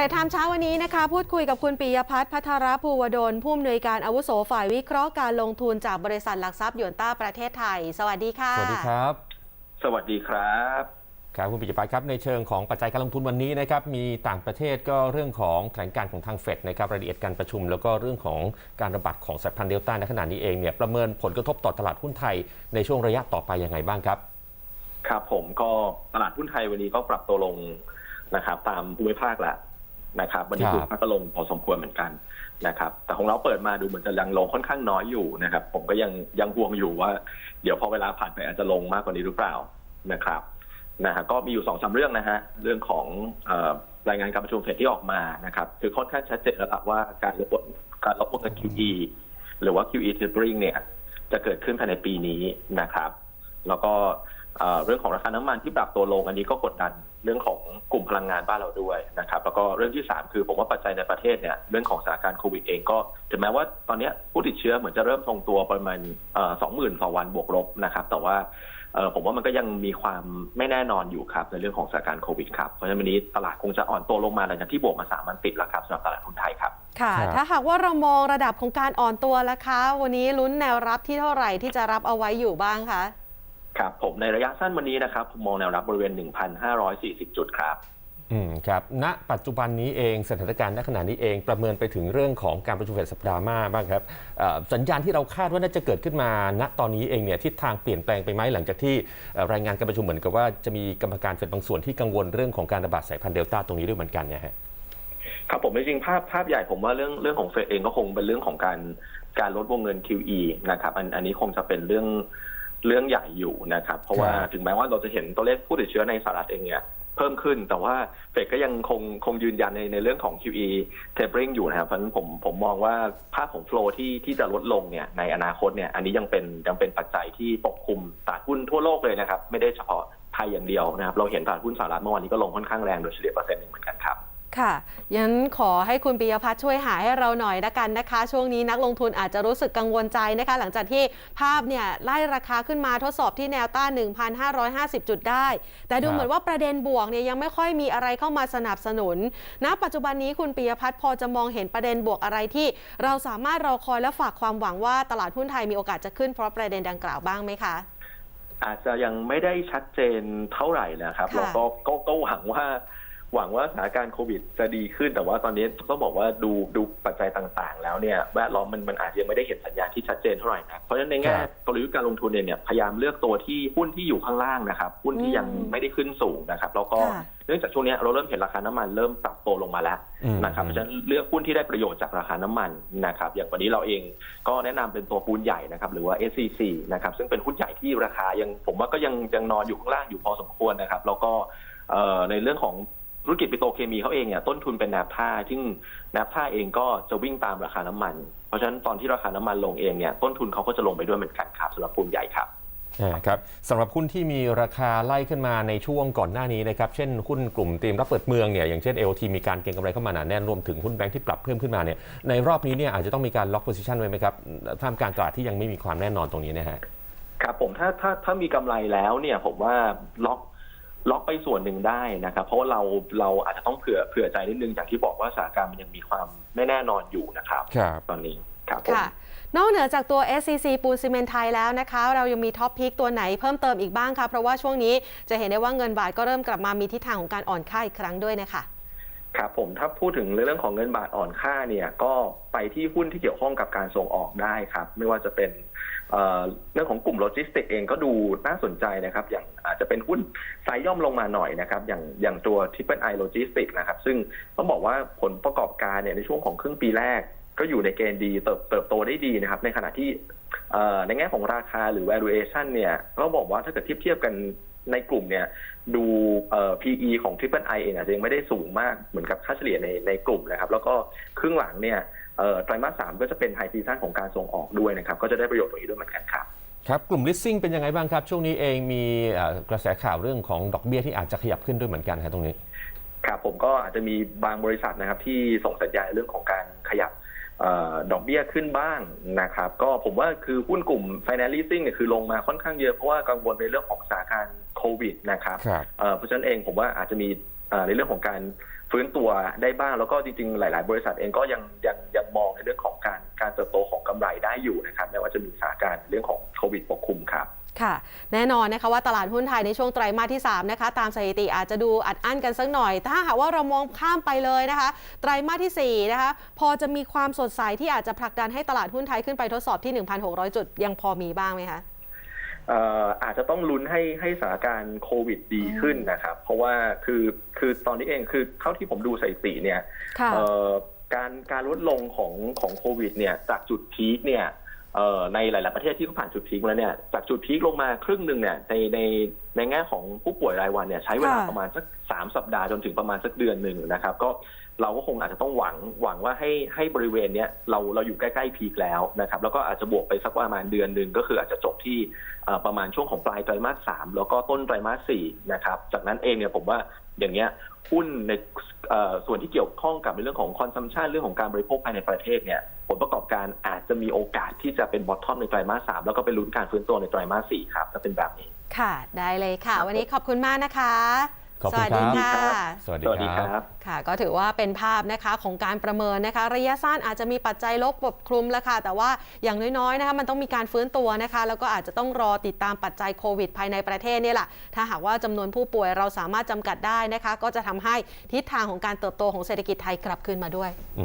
รดไทม์เช้าวันนี้นะคะ พูดคุยกับคุณปิยพัฒน์พัทรภูวดลผู้อำนวยการอาวุโสฝ่ายวิเคราะห์การลงทุนจากบริษัทหลักทรัพย์หยวนต้าประเทศไทย สวัสดีค่ะ สวัสดีครับ สวัสดีครับครับคุณปิยพัฒน์ครับในเชิงของปัจจัยการลงทุนวันนี้นะครับมีต่างประเทศก็เรื่องของแถลงการของทางเฟดนะครับรายละเอียดการประชุม แล้วก็เรื่องของการระบาดของสายพันธุ์เดลต้าในขณะนี้เองเนี่ยประเมินผลกระทบต่อตลาดหุ้นไทยในช่วงระยะต่อไปยังไงบ้างครับ ครับผมก็ตลาดหุ้นไทยวันนี้ก็ปรับตัวลงนะครับตามภูมิภาคแหละ นะครับ วันนี้ครับภูมิภาคก็ลงพอสมควรเหมือนกันนะครับ แต่ของเราเปิดมาดูเหมือนจะยังลงค่อนข้างน้อยอยู่นะครับ ผมก็ยังยังห่วงอยู่ว่า เดี๋ยวพอเวลาผ่านไปอาจจะลงมากกว่านี้หรือเปล่านะครับนะฮะก็มีอยู่สองสามเรื่องนะฮะเรื่องของเอ่อรายงานการประชุมเฟดที่ออกมานะครับ คือค่อนข้างชัดเจนแล้วล่ะว่าการลดการลดพวกเงิน QE หรือว่า QE tapering เนี่ย จะเกิดขึ้นภายในปีนี้นะครับ แล้วก็เอ่อเรื่องของราคาน้ำมันที่ปรับตัวลงอันนี้ก็กดดัน เรื่องของกลุ่มพลังงานบ้านเราด้วยนะครับ แล้วก็เรื่องที่สามคือผมว่าปัจจัยในประเทศเนี่ยเรื่องของสถานการณ์โควิดเองก็ถึงแม้ว่าตอนเนี้ยผู้ติดเชื้อเหมือนจะเริ่มทรงตัวประมาณสองหมื่นต่อวันบวกลบนะครับ แต่ว่าเอ่อผมว่ามันก็ยังมีความไม่แน่นอนอยู่ครับ ในเรื่องของสถานการณ์โควิดครับเพราะฉะนั้นวันนี้ตลาดคงจะอ่อนตัวลงมาหลังจากที่บวกมาสามวันติดแล้วครับสำหรับตลาดหุ้นไทยครับค่ะครับถ้าหากว่าเรามองระดับของการอ่อนตัวละคะ วันนี้ลุ้นแนวรับที่เท่าไหร่ที่จะรับเอาไว้อยู่บ้างคะ ครับผมในระยะสั้นวันนี้นะครับผมมองแนวรับบริเวณ 1,540 จุดครับ อืมครับณปัจจุบันนี้เองสถานการณ์ณขณะนี้เองประเมินไปถึงเรื่องของการประชุมเฟดสัปดาห์หน้าบ้างครับเอ่อสัญญาณที่เราคาดว่าน่าจะเกิดขึ้นมาณตอนนี้เองเนี่ยทิศทางเปลี่ยนแปลงไปไหมหลังจากที่เอ่อรายงานการประชุมเหมือนกับว่าจะมีกรรมการเฟดบางส่วนที่กังวลเรื่องของการระบาดสายพันธุ์เดลต้าตรงนี้ด้วยเหมือนกันเนี่ยฮะ ครับผมจริงๆภาพภาพใหญ่ผมว่าเรื่องเรื่องของเฟดเองก็คงเป็นเรื่องของการการลดวงเงิน QE นะครับอันอันนี้คงจะเป็นเรื่อง เรื่องใหญ่อยู่นะครับ เพราะว่าครับถึงแม้ว่าเราจะเห็นตัวเลขผู้ติดเชื้อในสหรัฐเองเนี่ยเพิ่มขึ้น แต่ว่าเฟดก็ยังคงคงยืนยันในในเรื่องของ QE tapering อยู่นะครับ เพราะฉะนั้นผมผมมองว่าภาพของ flow ที่ที่จะลดลงเนี่ยในอนาคตเนี่ยอันนี้ยังเป็นยังเป็นปัจจัยที่ปกคลุมตลาดหุ้นทั่วโลกเลยนะครับ ไม่ได้เฉพาะไทยอย่างเดียวนะครับ เราเห็นตลาดหุ้นสหรัฐเมื่อวานนี้ก็ลงค่อนข้างแรงโดยเฉลี่ยเปอร์เซ็นต์หนึ่งเหมือนกันครับ ค่ะยันขอให้คุณปิยพัฒน์ช่วยหาให้เราหน่อยละกันนะคะ ช่วงนี้นักลงทุนอาจจะรู้สึกกังวลใจนะคะ หลังจากที่ภาพเนี่ยไล่ราคาขึ้นมาทดสอบที่แนวต้าน 1,550 จุดได้ แต่ดูครับเหมือนว่าประเด็นบวกเนี่ยยังไม่ค่อยมีอะไรเข้ามาสนับสนุนณปัจจุบันนี้คุณปิยพัฒน์พอจะมองเห็นประเด็นบวกอะไรที่ เราสามารถรอคอยและฝากความหวังว่าตลาดหุ้นไทยมีโอกาสจะขึ้นเพราะประเด็นดังกล่าวบ้างไหมคะอาจจะยังไม่ได้ชัดเจนเท่าไหร่นะครับค่ะเราก็ก็ก็หวังว่า หวังว่าสถานการณ์โควิดจะดีขึ้น แต่ว่าตอนนี้ต้องบอกว่าดูดูปัจจัยต่างๆ แล้วเนี่ยแวดล้อมมันมันอาจจะยังไม่ได้เห็นสัญญาณที่ชัดเจนเท่าไหร่นะเพราะฉะนั้นในแง่ครับกลยุทธ์การลงทุนเนี่ยเนี่ยพยายามเลือกตัวที่หุ้นที่อยู่ข้างล่างนะครับหุ้นที่ยังอืมไม่ได้ขึ้นสูงนะครับ แล้วก็ค่ะเนื่องจากช่วงนี้เราเริ่มเห็นราคาน้ำมันเริ่มปรับตัวลงมาแล้วอืมนะครับเพราะฉะนั้นเลือกหุ้นที่ได้ประโยชน์จากราคาน้ำมันนะครับอย่างวันนี้เราเองก็แนะนำเป็นตัวปูนใหญ่นะครับหรือว่า SCC นะครับซึ่งเป็นหุ้นใหญ่ที่ราคายังผมว่าก็ยังยังนอนอยู่ข้างล่างอยู่พอสมควรนะครับแล้วก็เอ่อในเรื่องของ ธุรกิจปิโตรเคมีเขาเองเนี่ยต้นทุนเป็นแนบท่าซึ่งแนบท่าเองก็จะวิ่งตามราคาน้ำมัน เพราะฉะนั้นตอนที่ราคาน้ำมันลงเองเนี่ยต้นทุนเขาก็จะลงไปด้วยเหมือนกันครับสำหรับปูนใหญ่ครับอ่าครับสำหรับหุ้นที่มีราคาไล่ขึ้นมาในช่วงก่อนหน้านี้นะครับ เช่นหุ้นกลุ่มเตรียมรับเปิดเมืองเนี่ยอย่างเช่น LT มีการเก็งกำไรเข้ามาหนาแน่นรวมถึงหุ้นแบงค์ที่ปรับเพิ่มขึ้นมาเนี่ยในรอบนี้เนี่ยอาจจะต้องมีการล็อกโพซิชันไว้ไหมครับท่ามกลางตลาดที่ยังไม่มีความแน่นอนตรงนี้นะฮะครับผมถ้าถ้าถ้ามีกำไรแล้วเนี่ยผมว่าล็อก ล็อกไปส่วนหนึ่งได้นะครับ เพราะว่าเราเราอาจจะต้องเผื่อเผื่อใจนิดนึงอย่างที่บอกว่าสถานการณ์มันยังมีความไม่แน่นอนอยู่นะครับ ครับ ตอนนี้ครับผม ค่ะ นอกเหนือจากตัว SCC ปูนซีเมนต์ไทยแล้วนะคะ เรายังมีท็อปพิกตัวไหนเพิ่มเติมอีกบ้างคะเพราะว่าช่วงนี้จะเห็นได้ว่าเงินบาทก็เริ่มกลับมามีทิศทางของการอ่อนค่าอีกครั้งด้วยนะคะ ครับผมถ้าพูดถึงเรื่องของเงินบาทอ่อนค่าเนี่ยก็ไปที่หุ้นที่เกี่ยวข้องกับการส่งออกได้ครับ ไม่ว่าจะเป็นเรื่องของกลุ่มโลจิสติกเองก็ดูน่าสนใจนะครับ อย่างอาจจะเป็นหุ้นไซย่อมลงมาหน่อยนะครับ อย่างอย่างตัว Triple I Logistics นะครับ ซึ่งต้องบอกว่าผลประกอบการเนี่ยในช่วงของครึ่งปีแรก ก็อยู่ในเกณฑ์ดีเติบเติบโตได้ดีนะครับ ในขณะที่ในแง่ของราคาหรือ valuation เนี่ยก็บอกว่าถ้าเกิดเทียบเทียบกัน ในกลุ่มเนี่ยดูเอ่อ PE ของ Triple I เองอาจจะยังไม่ได้สูงมากเหมือนกับค่าเฉลี่ยในในกลุ่มนะครับแล้วก็ครึ่งหลังเนี่ยเอ่อไตรมาสสามก็จะเป็นไฮซีซันของการส่งออกด้วยนะครับก็จะได้ประโยชน์ตรงนี้ด้วยเหมือนกันครับครับกลุ่ม leasing เป็นยังไงบ้างครับ ช่วงนี้เองมีเอ่อกระแสข่าวเรื่องของดอกเบี้ยที่อาจจะขยับขึ้นด้วยเหมือนกันฮะตรงนี้ครับผมก็อาจจะมีบางบริษัทนะครับที่ส่งสัญญาณเรื่องของการขยับเออดอกเบี้ยขึ้นบ้างนะครับ ก็ผมว่าคือหุ้นกลุ่ม Finance Leasing เนี่ยคือลงมาค่อนข้างเยอะเพราะว่ากังวลในเรื่องของสถานการณ์ โควิดนะครับครับเอ่อเพราะฉะนั้นเองผมว่าอาจจะมีเอ่อในเรื่องของการฟื้นตัวได้บ้างแล้วก็จริงๆ หลาย ๆ บริษัทเองก็ยังยังยังมองในเรื่องของการการเติบโตของกำไรได้อยู่นะครับแม้ว่าจะมีสถานการณ์เรื่องของโควิดปกคลุมครับค่ะแน่นอนนะคะว่าตลาดหุ้นไทยในช่วงไตรมาสที่3นะคะตามสถิติอาจจะดูอัดอั้นกันสักหน่อย ถ้าหากว่าเรามองข้ามไปเลยนะคะไตรมาสที่4นะคะพอจะมีความสดใสที่อาจจะผลักดันให้ตลาดหุ้นไทยขึ้นไปทดสอบที่ 1,600 จุดยังพอมีบ้างไหมคะเอ่ออาจจะต้องลุ้นให้ให้สถานการณ์โควิดดีขึ้นนะครับ เพราะว่าคือคือตอนนี้เองคือเท่าที่ผมดูสถิติเนี่ยค่ะเอ่อการการลดลงของของโควิดเนี่ยจากจุดพีคเนี่ยเอ่อในหลาย ๆ ประเทศที่เขาผ่านจุดพีคมาแล้วเนี่ยจากจุดพีคลงมาครึ่งหนึ่งเนี่ยในในในแง่ของผู้ป่วยรายวันเนี่ยใช้เวลาค่ะประมาณสัก สามสัปดาห์จนถึงประมาณสักเดือนหนึ่งนะครับ ก็เราก็คงอาจจะต้องหวังหวังว่าให้ให้บริเวณเนี้ยเราเราอยู่ใกล้ๆพีคแล้วนะครับ แล้วก็อาจจะบวกไปสักประมาณเดือนหนึ่งก็คืออาจจะจบที่เอ่อประมาณช่วงของปลายไตรมาสสามแล้วก็ต้นไตรมาสสี่นะครับ จากนั้นเองเนี่ยผมว่าอย่างเงี้ยหุ้นในเอ่อส่วนที่เกี่ยวข้องกับในเรื่องของคอนซัมชันเรื่องของการบริโภคภายในประเทศเนี่ยผลประกอบการอาจจะมีโอกาสที่จะเป็นบอททอมในไตรมาสสามแล้วก็เป็นลุ้นการฟื้นตัวในไตรมาสสี่ครับถ้าเป็นแบบนี้ ค่ะ ได้เลยค่ะครับวันนี้ขอบคุณมากนะคะ ขอบสคุณวัสดีครับ ค่ะสวัสสวัสดีดีคครัรับ บ ค่ะ ก็ถือว่าเป็นภาพนะคะของการประเมินนะคะ ระยะสั้นอาจจะมีปัจจัยลบปกคลุมแล้วค่ะ แต่ว่าอย่างน้อยๆนะคะมันต้องมีการฟื้นตัวนะคะ แล้วก็อาจจะต้องรอติดตามปัจจัยโควิด ภายในประเทศนี่แหละถ้าหากว่าจำนวนผู้ป่วยเราสามารถจำกัดได้นะคะ ก็จะทำให้ทิศทางของการเติบโตของเศรษฐกิจไทยกลับคืนมาด้วย